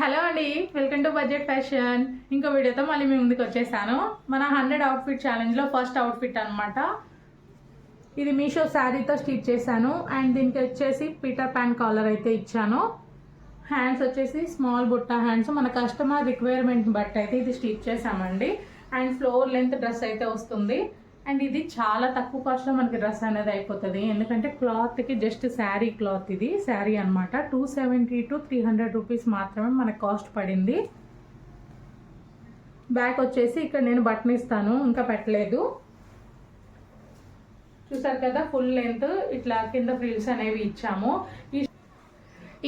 Hello అండి welcome to budget fashion. ఇంకో వీడియోతో మళ్ళీ మీ ముందుకు వచ్చేసాను. మన హండ్రెడ్ అవుట్ఫిట్ ఛాలెంజ్లో ఫస్ట్ అవుట్ఫిట్ అనమాట ఇది మీషో శారీతో స్టిచ్ చేశాను. అండ్ దీనికి వచ్చేసి పీటర్ ప్యాన్ కాలర్ అయితే ఇచ్చాను. హ్యాండ్స్ వచ్చేసి స్మాల్ బుట్ట హ్యాండ్స్ మన కస్టమర్ రిక్వైర్మెంట్ బట్టి అయితే ఇది స్టిచ్ చేసామండి అండ్ ఫ్లోర్ లెంత్ డ్రెస్ అయితే వస్తుంది. అండ్ ఇది చాలా తక్కువ కాస్ట్లో మనకి డ్రెస్ అనేది అయిపోతుంది. ఎందుకంటే క్లాత్కి జస్ట్ శారీ క్లాత్ ఇది. శారీ అనమాట two seventy to three hundred rupees మాత్రమే మనకు కాస్ట్ పడింది. బ్యాక్ వచ్చేసి ఇక్కడ నేను బటన్ ఇస్తాను. ఇంకా పెట్టలేదు. చూసారు కదా ఫుల్ లెంత్ ఇట్లా కింద ఫ్రిల్స్ అనేవి ఇచ్చాము. ఈ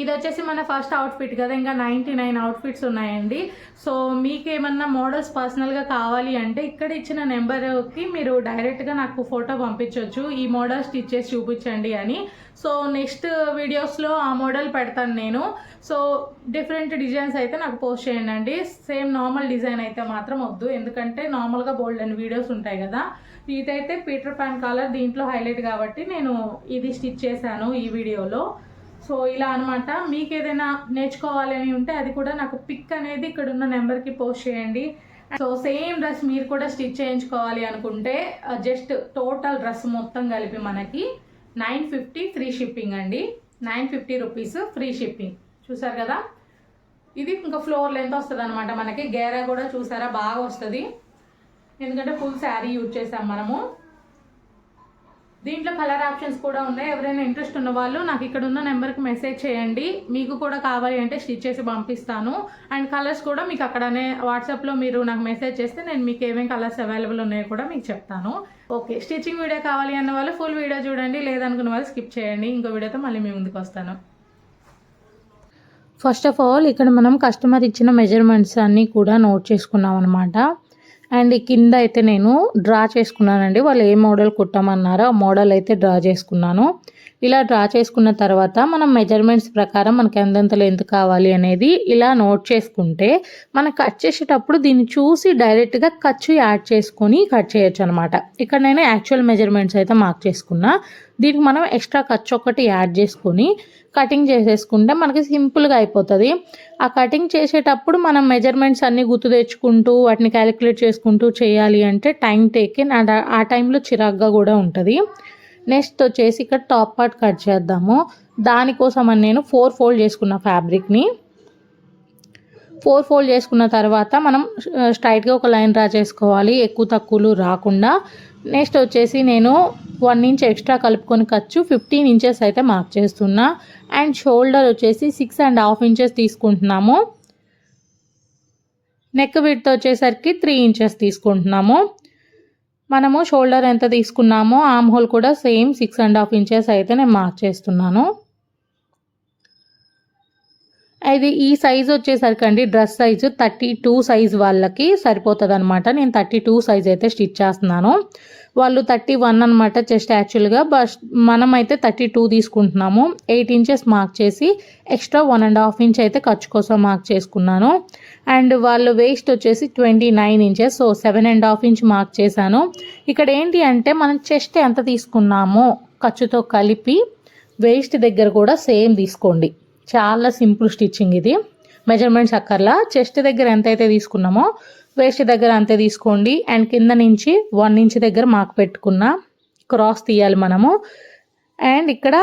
ఇది వచ్చేసి మన ఫస్ట్ అవుట్ఫిట్ కదా ఇంకా నైంటీ నైన్ అవుట్ఫిట్స్ ఉన్నాయండి. సో మీకు ఏమన్నా మోడల్స్ పర్సనల్గా కావాలి అంటే ఇక్కడ ఇచ్చిన నెంబర్కి మీరు డైరెక్ట్గా నాకు ఫోటో పంపించవచ్చు ఈ మోడల్ స్టిచ్ చేసి చూపించండి అని. సో నెక్స్ట్ వీడియోస్లో ఆ మోడల్ పెడతాను నేను. సో డిఫరెంట్ డిజైన్స్ అయితే నాకు పోస్ట్ చేయండి అండి. సేమ్ నార్మల్ డిజైన్ అయితే మాత్రం వద్దు. ఎందుకంటే నార్మల్గా బోల్డ్ అని వీడియోస్ ఉంటాయి కదా. ఇదైతే పీటర్ పాన్ కాలర్ దీంట్లో హైలైట్ కాబట్టి నేను ఇది స్టిచ్ చేశాను ఈ వీడియోలో సో ఇలా అనమాట మీకు ఏదైనా నేర్చుకోవాలని ఉంటే అది కూడా నాకు పిక్ అనేది ఇక్కడ ఉన్న నెంబర్కి పోస్ట్ చేయండి. సో సేమ్ డ్రెస్ మీరు కూడా స్టిచ్ చేయించుకోవాలి అనుకుంటే జస్ట్ టోటల్ డ్రెస్ మొత్తం కలిపి మనకి నైన్ ఫిఫ్టీ ఫ్రీ షిప్పింగ్ అండి. Nine fifty rupees free shipping చూసారు కదా? ఇది ఇంకా ఫ్లోర్ లెంత్ వస్తుంది అనమాట మనకి. గేరా కూడా చూసారా? బాగా వస్తుంది. ఎందుకంటే ఫుల్ శారీ యూజ్ చేసాం మనము. దీంట్లో కలర్ ఆప్షన్స్ కూడా ఉన్నాయి. ఎవరైనా ఇంట్రెస్ట్ ఉన్న వాళ్ళు నాకు ఇక్కడ ఉన్న నెంబర్కి మెసేజ్ చేయండి. మీకు కూడా కావాలి అంటే స్టిచ్ చేసి పంపిస్తాను. అండ్ కలర్స్ కూడా మీకు అక్కడనే వాట్సాప్లో మీరు నాకు మెసేజ్ చేస్తే నేను మీకు ఏమేమి కలర్స్ అవైలబుల్ ఉన్నాయో కూడా మీకు చెప్తాను. ఓకే స్టిచ్చింగ్ వీడియో కావాలి అన్న వాళ్ళు ఫుల్ వీడియో చూడండి. లేదనుకున్న వాళ్ళు స్కిప్ చేయండి. ఇంకో వీడియోతో మళ్ళీ మీ ముందుకు వస్తాను. ఫస్ట్ ఆఫ్ ఆల్ ఇక్కడ మనం కస్టమర్ ఇచ్చిన మెజర్మెంట్స్ అన్నీ కూడా నోట్ చేసుకున్నాం అనమాట అండ్ కింద అయితే నేను డ్రా చేసుకున్నానండి. వాళ్ళు ఏ మోడల్ కుట్టమన్నారో ఆ మోడల్ అయితే డ్రా చేసుకున్నాను. ఇలా డ్రా చేసుకున్న తర్వాత మనం మెజర్మెంట్స్ ప్రకారం మనకి ఎంతెంత లెంత్ కావాలి అనేది ఇలా నోట్ చేసుకుంటే మనం కట్ చేసేటప్పుడు దీన్ని చూసి డైరెక్ట్గా ఖర్చు యాడ్ చేసుకొని కట్ చేయొచ్చు అనమాట ఇక్కడ నేను యాక్చువల్ మెజర్మెంట్స్ అయితే మార్క్ చేసుకున్నా. దీనికి మనం ఎక్స్ట్రా ఖర్చు ఒకటి యాడ్ చేసుకొని కటింగ్ చేసేసుకుంటే మనకి సింపుల్గా అయిపోతుంది. ఆ కటింగ్ చేసేటప్పుడు మనం మెజర్మెంట్స్ అన్నీ గుర్తు తెచ్చుకుంటూ వాటిని క్యాలిక్యులేట్ చేసుకుంటూ చేయాలి అంటే టైం టేకెన్ అండ్ ఆ టైంలో చిరాగ్గా కూడా ఉంటుంది. నెక్స్ట్ వచ్చేసి ఇక్కడ టాప్ పార్ట్ కట్ చేద్దాము. దానికోసం అని నేను ఫోర్ ఫోల్డ్ చేసుకున్న ఫ్యాబ్రిక్ని. ఫోర్ ఫోల్డ్ చేసుకున్న తర్వాత మనం స్ట్రైట్గా ఒక లైన్ డ్రా చేసుకోవాలి. ఎక్కువ తక్కువలు రాకుండా. నెక్స్ట్ వచ్చేసి నేను వన్ ఇంచ్ ఎక్స్ట్రా కలుపుకొని ఖర్చు ఫిఫ్టీన్ ఇంచెస్ అయితే మార్క్ చేస్తున్నా. అండ్ షోల్డర్ వచ్చేసి సిక్స్ అండ్ హాఫ్ ఇంచెస్ తీసుకుంటున్నాము. నెక్ విడ్త్ వచ్చేసరికి త్రీ ఇంచెస్ తీసుకుంటున్నాము. మనము షోల్డర్ ఎంత తీసుకున్నామో ఆమ్ హోల్ కూడా same six and half inches అయితే నేను మార్క్ చేస్తున్నాను అది ఈ సైజ్ వచ్చేసరికి అండి dress size thirty two size వాళ్ళకి సరిపోతుంది అనమాట నేను థర్టీ టూ సైజ్ అయితే స్టిచ్ చేస్తున్నాను. వాళ్ళు థర్టీ వన్ అనమాట జస్ట్ యాక్చువల్గా బస్ మనం అయితే థర్టీ టూ తీసుకుంటున్నాము. ఎయిట్ ఇంచెస్ మార్క్ చేసి extra one and half inch అయితే ఖర్చు కోసం మార్క్ చేసుకున్నాను. అండ్ వాళ్ళు వేస్ట్ వచ్చేసి twenty nine inches so seven and half inch mark చేశాను. ఇక్కడ ఏంటి అంటే మనం చెస్ట్ ఎంత తీసుకున్నామో ఖర్చుతో కలిపి వేస్ట్ దగ్గర కూడా సేమ్ తీసుకోండి. చాలా సింపుల్ స్టిచ్చింగ్ ఇది. మెజర్మెంట్స్ అక్కర్లా చెస్ట్ దగ్గర ఎంతైతే తీసుకున్నామో వేస్ట్ దగ్గర అంతే తీసుకోండి. అండ్ కింద నుంచి వన్ ఇంచ్ దగ్గర మార్క్ పెట్టుకున్న క్రాస్ తీయాలి మనము. అండ్ ఇక్కడ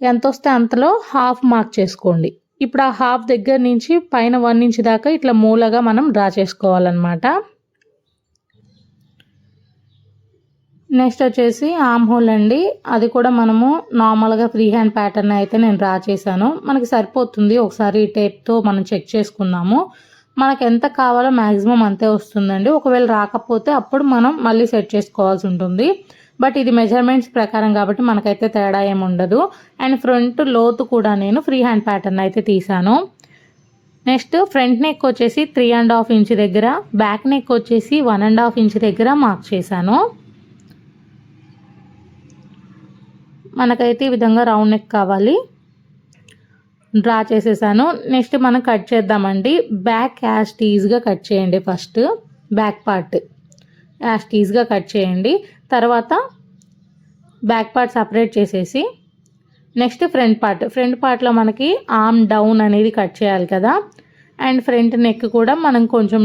ఎంత వస్తే అంతలో హాఫ్ మార్క్ చేసుకోండి. ఇప్పుడు ఆ హాఫ్ దగ్గర నుంచి పైన వన్ ఇంచ్ దాకా ఇట్లా మూలగా మనం డ్రా చేసుకోవాలన్నమాట. నెక్స్ట్ వచ్చేసి ఆమ్ హోల్ అండి. అది కూడా మనము నార్మల్గా ఫ్రీ హ్యాండ్ ప్యాటర్న్ అయితే నేను డ్రా చేశాను. మనకి సరిపోతుంది. ఒకసారి టేప్తో మనం చెక్ చేసుకుందాము. మనకు ఎంత కావాలో మ్యాక్సిమం అంతే వస్తుందండి. ఒకవేళ రాకపోతే అప్పుడు మనం మళ్ళీ సెట్ చేసుకోవాల్సి ఉంటుంది. బట్ ఇది మెజర్మెంట్స్ ప్రకారం కాబట్టి మనకైతే తేడా ఏమి ఉండదు. అండ్ ఫ్రంట్ లోతు కూడా నేను ఫ్రీ హ్యాండ్ ప్యాటర్న్ అయితే తీసాను నెక్స్ట్ ఫ్రంట్ నెక్ వచ్చేసి త్రీ అండ్ హాఫ్ ఇంచ్ దగ్గర బ్యాక్ నెక్ వచ్చేసి వన్ అండ్ హాఫ్ ఇంచ్ దగ్గర మార్క్ చేశాను. మనకైతే ఈ విధంగా రౌండ్ నెక్ కావాలి. డ్రా చేసేసాను. నెక్స్ట్ మనం కట్ చేద్దామండి. బ్యాక్ యాష్ టీజ్గా కట్ చేయండి ఫస్ట్. బ్యాక్ పార్ట్ యాష్ టీజ్గా కట్ చేయండి. తర్వాత బ్యాక్ పార్ట్ సపరేట్ చేసేసి నెక్స్ట్ ఫ్రంట్ పార్ట్. ఫ్రంట్ పార్ట్లో మనకి ఆర్మ్ డౌన్ అనేది కట్ చేయాలి కదా. అండ్ ఫ్రంట్ నెక్ కూడా మనం కొంచెం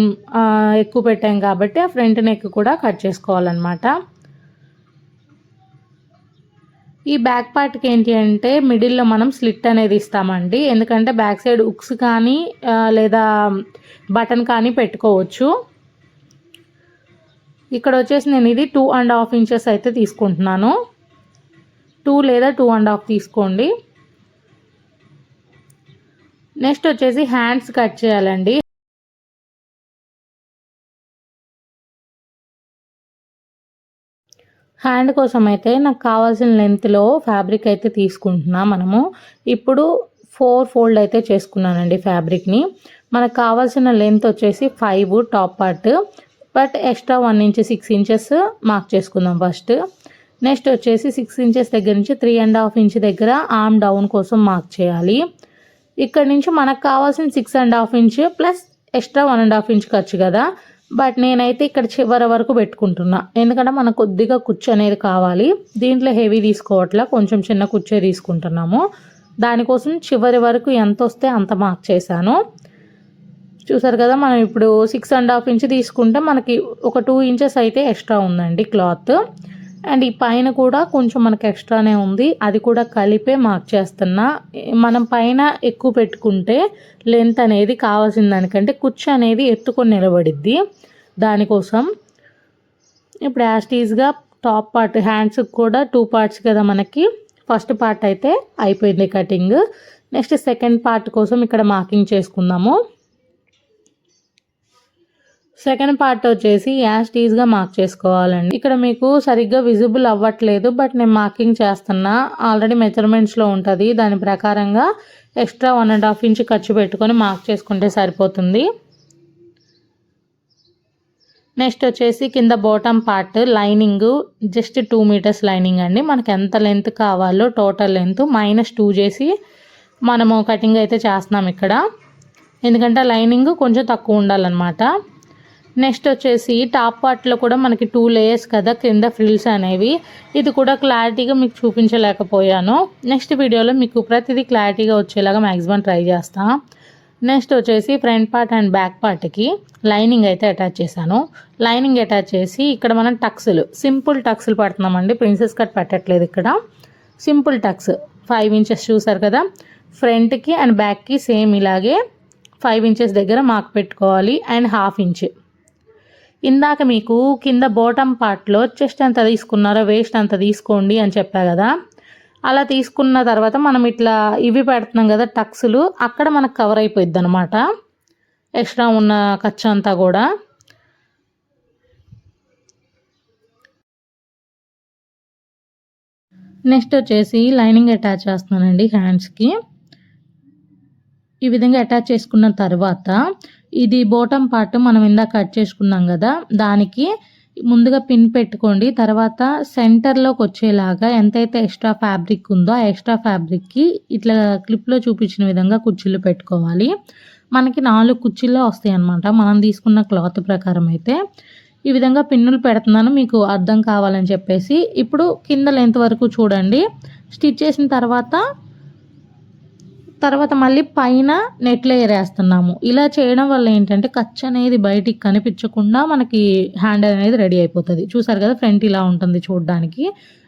ఎక్కువ పెట్టాం కాబట్టి ఆ ఫ్రంట్ నెక్ కూడా కట్ చేసుకోవాలన్నమాట. ఈ బ్యాక్ పార్ట్కి ఏంటి అంటే మిడిల్లో మనం స్లిట్ అనేది ఇస్తామండి. ఎందుకంటే బ్యాక్ సైడ్ ఉక్స్ కానీ లేదా బటన్ కానీ పెట్టుకోవచ్చు. ఇక్కడ వచ్చేసి నేను ఇది టూ అండ్ హాఫ్ ఇంచెస్ అయితే తీసుకుంటున్నాను. టూ లేదా టూ అండ్ హాఫ్ తీసుకోండి. నెక్స్ట్ వచ్చేసి హ్యాండ్స్ కట్ చేయాలండి. హ్యాండ్ కోసం అయితే నాకు కావాల్సిన లెంత్లో ఫ్యాబ్రిక్ అయితే తీసుకుంటున్నా మనము. ఇప్పుడు ఫోర్ ఫోల్డ్ అయితే చేసుకున్నానండి ఫ్యాబ్రిక్ని. మనకు కావాల్సిన లెంత్ వచ్చేసి five top part. But extra one inch six inches mark చేసుకుందాం ఫస్ట్. నెక్స్ట్ వచ్చేసి సిక్స్ ఇంచెస్ దగ్గర నుంచి త్రీ అండ్ హాఫ్ ఇంచ్ దగ్గర ఆర్మ్ డౌన్ కోసం మార్క్ చేయాలి. ఇక్కడ నుంచి మనకు కావాల్సిన six and half inch plus extra one and half inch ఖర్చు కదా. బట్ నేనైతే ఇక్కడ చివరి వరకు పెట్టుకుంటున్నా. ఎందుకంటే మనకు కొద్దిగా కుచ్చు అనేది కావాలి. దీంట్లో హెవీ తీసుకోవట్లా. కొంచెం చిన్న కుచ్చే తీసుకుంటున్నాము. దానికోసం చివరి వరకు ఎంత వస్తే అంత మార్క్ చేశాను. చూసారు కదా మనం ఇప్పుడు సిక్స్ అండ్ హాఫ్ ఇంచ్ తీసుకుంటే మనకి ఒక టూ ఇంచెస్ అయితే ఎక్స్ట్రా ఉందండి క్లాత్. అండ్ ఈ పైన కూడా కొంచెం మనకి ఎక్స్ట్రానే ఉంది. అది కూడా కలిపే మార్క్ చేస్తున్నా. మనం పైన ఎక్కువ పెట్టుకుంటే లెంత్ అనేది కావాల్సిన దానికంటే కుర్చీ అనేది ఎత్తుకొని నిలబడిద్ది. దానికోసం ఇప్పుడు యాస్టీస్గా టాప్ పార్ట్ హ్యాండ్స్ కూడా టూ పార్ట్స్ కదా మనకి. ఫస్ట్ పార్ట్ అయితే అయిపోయింది కటింగ్. నెక్స్ట్ సెకండ్ పార్ట్ కోసం ఇక్కడ మార్కింగ్ చేసుకుందాము. సెకండ్ పార్ట్ వచ్చేసి యాజ్ టీజ్గా మార్క్ చేసుకోవాలండి. ఇక్కడ మీకు సరిగ్గా విజిబుల్ అవ్వట్లేదు బట్ నేను మార్కింగ్ చేస్తున్నా. ఆల్రెడీ మెజర్మెంట్స్లో ఉంటుంది. దాని ప్రకారంగా extra one and half inch ఖర్చు పెట్టుకొని మార్క్ చేసుకుంటే సరిపోతుంది. నెక్స్ట్ వచ్చేసి కింద bottom part lining just two metres lining అండి. మనకు ఎంత లెంత్ కావాలో టోటల్ లెంత్ మైనస్ టూ చేసి మనము కటింగ్ అయితే చేస్తున్నాం ఇక్కడ. ఎందుకంటే లైనింగ్ కొంచెం తక్కువ ఉండాలన్నమాట. నెక్స్ట్ వచ్చేసి టాప్ పార్ట్లో కూడా మనకి టూ లేయర్స్ కదా కింద ఫ్రిల్స్ అనేవి. ఇది కూడా క్లారిటీగా మీకు చూపించలేకపోయాను. నెక్స్ట్ వీడియోలో మీకు ప్రతిదీ క్లారిటీగా వచ్చేలాగా మ్యాక్సిమం ట్రై చేస్తాను నెక్స్ట్ వచ్చేసి ఫ్రంట్ పార్ట్ అండ్ బ్యాక్ పార్ట్కి లైనింగ్ అయితే అటాచ్ చేశాను. లైనింగ్ అటాచ్ చేసి ఇక్కడ మనం టక్స్లు సింపుల్ టక్స్లు పడుతున్నామండి. ప్రిన్సెస్ కట్ పెట్టట్లేదు ఇక్కడ. సింపుల్ టక్స్ ఫైవ్ ఇంచెస్ చూసారు కదా. ఫ్రంట్కి అండ్ బ్యాక్కి సేమ్ ఇలాగే ఫైవ్ ఇంచెస్ దగ్గర మాకు పెట్టుకోవాలి. And half inch. ఇందాక మీకు కింద బాటమ్ పార్ట్లో చెస్ట్ ఎంత తీసుకున్నారో వేస్ట్ అంత తీసుకోండి అని చెప్పా కదా. అలా తీసుకున్న తర్వాత మనం ఇట్లా ఇవి పెడుతున్నాం కదా టక్స్లు అక్కడ మనకు కవర్ అయిపోద్ది అనమాట ఎక్స్ట్రా ఉన్న ఖర్చు అంతా కూడా. నెక్స్ట్ వచ్చేసి లైనింగ్ అటాచ్ చేస్తున్నానండి హ్యాండ్స్కి ఈ విధంగా అటాచ్ చేసుకున్న తర్వాత ఇది బోటం పార్ట్ మనం ఇందాక కట్ చేసుకున్నాం కదా దానికి ముందుగా పిన్ పెట్టుకోండి తర్వాత సెంటర్లోకి వచ్చేలాగా ఎంతైతే ఎక్స్ట్రా ఫ్యాబ్రిక్ ఉందో ఆ ఎక్స్ట్రా ఫ్యాబ్రిక్కి ఇట్లా క్లిప్లో చూపించిన విధంగా కుర్చీలు పెట్టుకోవాలి. మనకి నాలుగు కుర్చీల్లో వస్తాయి అన్నమాట. మనం తీసుకున్న క్లాత్ ప్రకారం అయితే ఈ విధంగా పిన్నులు పెడుతున్నాను మీకు అర్థం కావాలని చెప్పేసి. ఇప్పుడు కింద లెంత్ వరకు చూడండి. స్టిచ్ చేసిన తర్వాత తర్వాత మళ్ళీ పైన నెట్ లేయర్ వేస్తున్నాము ఇలా చేయడం వల్ల ఏంటంటే ఖర్చు అనేది బయటికి కనిపించకుండా మనకి హ్యాండ్ అనేది రెడీ అయిపోతుంది. చూసారు కదా ఫ్రంట్ ఇలా ఉంటుంది చూడడానికి.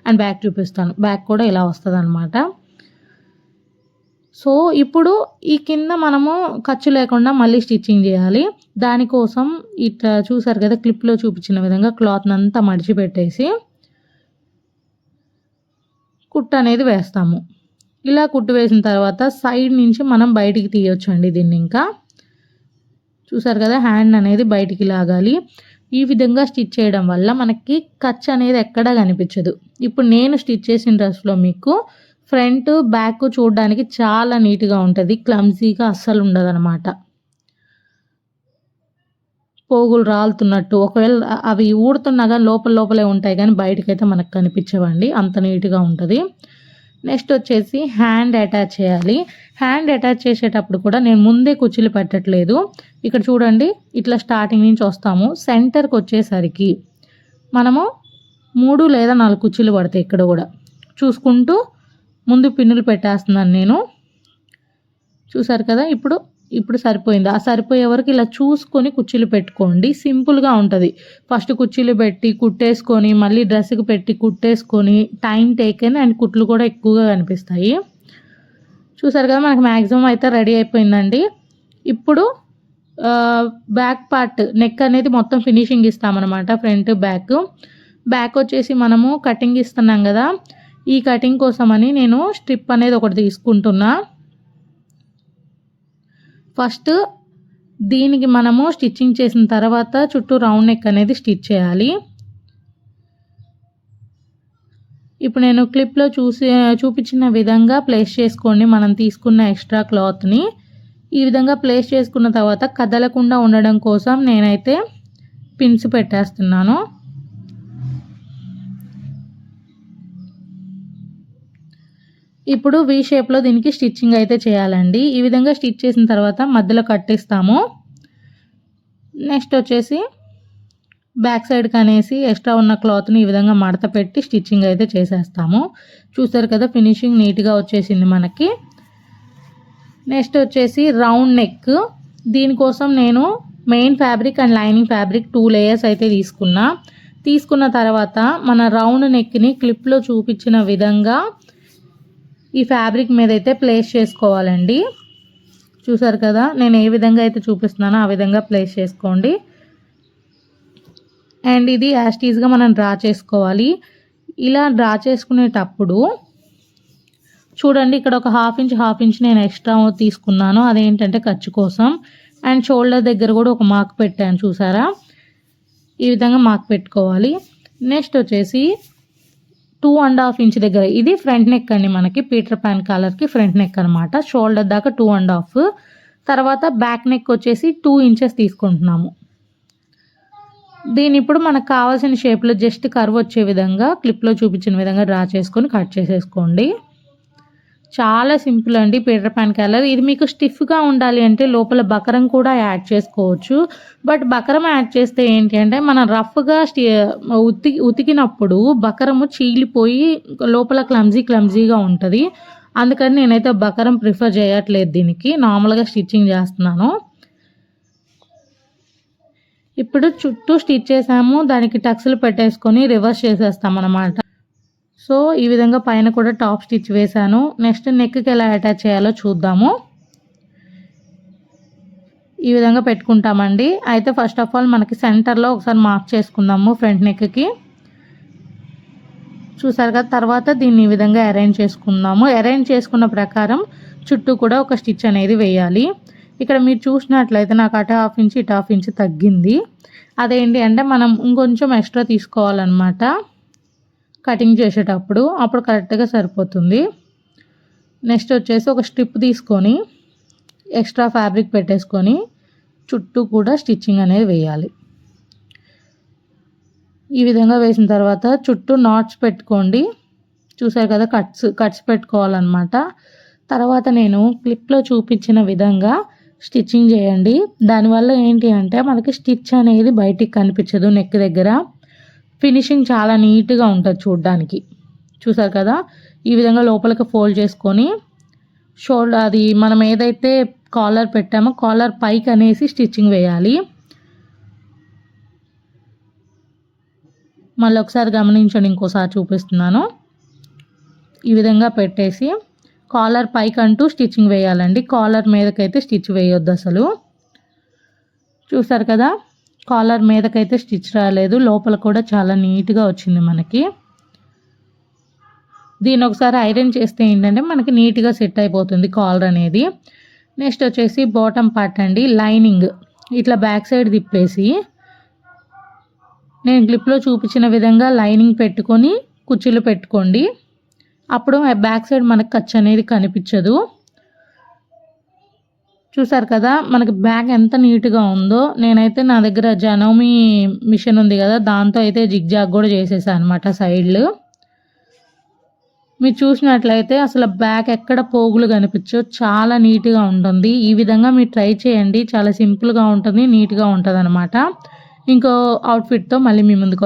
అండ్ బ్యాక్ చూపిస్తాను. బ్యాక్ కూడా ఇలా వస్తుంది అనమాట సో ఇప్పుడు ఈ కింద మనము ఖర్చు లేకుండా మళ్ళీ స్టిచ్చింగ్ చేయాలి. దానికోసం ఇట్లా చూసారు కదా క్లిప్లో చూపించిన విధంగా క్లాత్ని అంతా మడిచిపెట్టేసి కుట్ట అనేది వేస్తాము. ఇలా కుట్టు వేసిన తర్వాత సైడ్ నుంచి మనం బయటికి తీయొచ్చు అండి దీన్ని ఇంకా. చూసారు కదా హ్యాండ్ అనేది బయటికి లాగాలి. ఈ విధంగా స్టిచ్ చేయడం వల్ల మనకి ఖర్చు అనేది ఎక్కడా కనిపించదు. ఇప్పుడు నేను స్టిచ్ చేసిన డ్రెస్లో మీకు ఫ్రంట్ బ్యాక్ చూడడానికి చాలా నీట్గా ఉంటుంది క్లమ్జీగా అస్సలు ఉండదన్నమాట. పోగులు రాలుతున్నట్టు ఒకవేళ అవి ఊడుతున్నగా లోపల లోపలే ఉంటాయి కానీ బయటకైతే మనకు కనిపించవండి అంత నీట్గా ఉంటుంది. నెక్స్ట్ వచ్చేసి హ్యాండ్ అటాచ్ చేయాలి. హ్యాండ్ అటాచ్ చేసేటప్పుడు కూడా నేను ముందే కుర్చీలు పెట్టట్లేదు. ఇక్కడ చూడండి ఇట్లా స్టార్టింగ్ నుంచి వస్తాము. సెంటర్కి వచ్చేసరికి మనము మూడు లేదా నాలుగు కుర్చీలు పడతాయి ఇక్కడ కూడా. చూసుకుంటూ ముందు పిన్నులు పెట్టేస్తున్నాను నేను. చూసారు కదా ఇప్పుడు ఇప్పుడు సరిపోయింది. ఆ సరిపోయే వరకు ఇలా చూసుకొని కుర్చీలు పెట్టుకోండి. సింపుల్గా ఉంటుంది. ఫస్ట్ కుర్చీలు పెట్టి కుట్టేసుకొని మళ్ళీ డ్రెస్కి పెట్టి కుట్టేసుకొని టైం టేకెన్ అండ్ కుట్లు కూడా ఎక్కువగా కనిపిస్తాయి. చూసారు కదా మనకు మ్యాక్సిమం అయితే రెడీ అయిపోయిందండి. ఇప్పుడు బ్యాక్ పార్ట్ నెక్ అనేది మొత్తం ఫినిషింగ్ ఇస్తామన్నమాట ఫ్రంట్ బ్యాక్ బ్యాక్ వచ్చేసి మనము కటింగ్ ఇస్తున్నాం కదా. ఈ కటింగ్ కోసమని నేను స్ట్రిప్ అనేది ఒకటి తీసుకుంటున్నా. ఫస్ట్ దీనికి మనము స్టిచ్చింగ్ చేసిన తర్వాత చుట్టూ రౌండ్ నెక్ అనేది స్టిచ్ చేయాలి. ఇప్పుడు నేను క్లిప్లో చూసి చూపించిన విధంగా ప్లేస్ చేసుకోండి. మనం తీసుకున్న ఎక్స్ట్రా క్లాత్ని ఈ విధంగా ప్లేస్ చేసుకున్న తర్వాత కదలకుండా ఉండడం కోసం నేనైతే పిన్స్ పెట్టేస్తున్నాను. ఇప్పుడు వీ షేప్లో దీనికి స్టిచ్చింగ్ అయితే చేయాలండి. ఈ విధంగా స్టిచ్ చేసిన తర్వాత మధ్యలో కట్టిస్తాము. నెక్స్ట్ వచ్చేసి బ్యాక్ సైడ్కి అనేసి ఎక్స్ట్రా ఉన్న క్లాత్ని ఈ విధంగా మడత పెట్టి స్టిచ్చింగ్ అయితే చేసేస్తాము. చూసారు కదా ఫినిషింగ్ నీట్గా వచ్చేసింది మనకి. నెక్స్ట్ వచ్చేసి రౌండ్ నెక్ దీనికోసం నేను main fabric and lining fabric two layers అయితే తీసుకున్నా. తీసుకున్న తర్వాత మన రౌండ్ నెక్ని క్లిప్లో చూపించిన విధంగా ఈ ఫ్యాబ్రిక్ మీద అయితే ప్లేస్ చేసుకోవాలండి. చూసారు కదా నేను ఏ విధంగా అయితే చూపిస్తున్నానో ఆ విధంగా ప్లేస్ చేసుకోండి. అండ్ ఇది యాస్టీస్గా మనం డ్రా చేసుకోవాలి. ఇలా డ్రా చేసుకునేటప్పుడు చూడండి ఇక్కడ ఒక హాఫ్ ఇంచ్ హాఫ్ ఇంచ్ నేను ఎక్స్ట్రా తీసుకున్నాను. అదేంటంటే ఖర్చు కోసం. అండ్ షోల్డర్ దగ్గర కూడా ఒక మార్క్ పెట్టాను చూసారా? ఈ విధంగా మార్క్ పెట్టుకోవాలి. నెక్స్ట్ వచ్చేసి టూ అండ్ హాఫ్ ఇంచ్ దగ్గర. ఇది ఫ్రంట్ నెక్ అండి మనకి. పీటర్ ప్యాన్ కలర్కి ఫ్రంట్ నెక్ అనమాట షోల్డర్ దాకా టూ అండ్ హాఫ్. తర్వాత బ్యాక్ నెక్ వచ్చేసి టూ ఇంచెస్ తీసుకుంటున్నాము. దీని ఇప్పుడు మనకు కావాల్సిన షేప్లో జస్ట్ కర్వ్ వచ్చే విధంగా క్లిప్లో చూపించిన విధంగా డ్రా చేసుకొని కట్ చేసేసుకోండి. చాలా సింపుల్ అండి పీటర్ ప్యాన్ కలర్. ఇది మీకు స్టిఫ్గా ఉండాలి అంటే లోపల బకరం కూడా యాడ్ చేసుకోవచ్చు. బట్ బకరం యాడ్ చేస్తే ఏంటి అంటే మనం రఫ్గా స్టి ఉతి ఉతికినప్పుడు బకరము చీలిపోయి లోపల క్లమ్జీ క్లమ్జీగా ఉంటుంది. అందుకని నేనైతే బకరం ప్రిఫర్ చేయట్లేదు దీనికి. నార్మల్గా స్టిచ్చింగ్ చేస్తున్నాను. ఇప్పుడు చుట్టూ స్టిచ్ చేసాము. దానికి టక్స్లు పెట్టేసుకొని రివర్స్ చేసేస్తాం అనమాట సో ఈ విధంగా పైన కూడా టాప్ స్టిచ్ వేశాను. నెక్స్ట్ నెక్కి ఎలా అటాచ్ చేయాలో చూద్దాము. ఈ విధంగా పెట్టుకుంటామండి. అయితే ఫస్ట్ ఆఫ్ ఆల్ మనకి సెంటర్లో ఒకసారి మార్క్ చేసుకుందాము ఫ్రంట్ నెక్కి. చూసారు కదా తర్వాత దీన్ని ఈ విధంగా అరేంజ్ చేసుకుందాము. అరేంజ్ చేసుకున్న ప్రకారం చుట్టూ కూడా ఒక స్టిచ్ అనేది వేయాలి. ఇక్కడ మీరు చూసినట్లయితే నాకు అటు హాఫ్ ఇంచ్ ఇటు హాఫ్ ఇంచ్ తగ్గింది. అదేంటి అంటే మనం ఇంకొంచెం ఎక్స్ట్రా తీసుకోవాలన్నమాట. కటింగ్ చేసేటప్పుడు అప్పుడు కరెక్ట్గా సరిపోతుంది. నెక్స్ట్ వచ్చేసి ఒక స్ట్రిప్ తీసుకొని ఎక్స్ట్రా ఫ్యాబ్రిక్ పెట్టేసుకొని చుట్టూ కూడా స్టిచ్చింగ్ అనేది వేయాలి. ఈ విధంగా వేసిన తర్వాత చుట్టూ నాట్స్ పెట్టుకోండి. చూసారు కదా కట్స్ కట్స్ పెట్టుకోవాలన్నమాట. తర్వాత నేను క్లిప్లో చూపించిన విధంగా స్టిచ్చింగ్ చేయండి. దానివల్ల ఏంటి అంటే మనకి స్టిచ్ అనేది బయటికి కనిపించదు నెక్ దగ్గర. ఫినిషింగ్ చాలా నీట్గా ఉంటుంది చూడ్డానికి. చూసారు కదా? ఈ విధంగా లోపలికి ఫోల్డ్ చేసుకొని షోల్డర్ అది మనం ఏదైతే కాలర్ పెట్టామో కాలర్ పైకి అనేసి స్టిచ్చింగ్ వేయాలి. మళ్ళీ ఒకసారి గమనించండి ఇంకోసారి చూపిస్తున్నాను. ఈ విధంగా పెట్టేసి కాలర్ పైకి అంటూ స్టిచ్చింగ్ వేయాలండి. కాలర్ మీదకైతే స్టిచ్ వేయొద్దు అసలు. చూసారు కదా? కాలర్ మీదకైతే స్టిచ్ రాలేదు. లోపల కూడా చాలా నీట్గా వచ్చింది మనకి. దీని ఒకసారి ఐరన్ చేస్తే ఏంటంటే మనకి నీట్గా సెట్ అయిపోతుంది కాలర్ అనేది. నెక్స్ట్ వచ్చేసి బాటమ్ పార్ట్ అండి. లైనింగ్. ఇట్లా బ్యాక్ సైడ్ తిప్పేసి నేను క్లిప్లో చూపించిన విధంగా లైనింగ్ పెట్టుకొని కుర్చీలు పెట్టుకోండి. అప్పుడు బ్యాక్ సైడ్ మనకు ఖర్చు అనేది కనిపించదు. చూసారు కదా మనకి బ్యాగ్ ఎంత నీట్గా ఉందో నేనైతే నా దగ్గర జనోమి మిషన్ ఉంది కదా దాంతో అయితే జిగ్జాగ్ కూడా చేసేసాను అనమాట సైడ్లు. మీరు చూసినట్లయితే అసలు బ్యాగ్ ఎక్కడ పోగులు కనిపించో చాలా నీట్గా ఉంటుంది. ఈ విధంగా మీరు ట్రై చేయండి చాలా సింపుల్గా ఉంటుంది నీట్గా ఉంటుంది అనమాట ఇంకో అవుట్ఫిట్తో మళ్ళీ మీ ముందుకు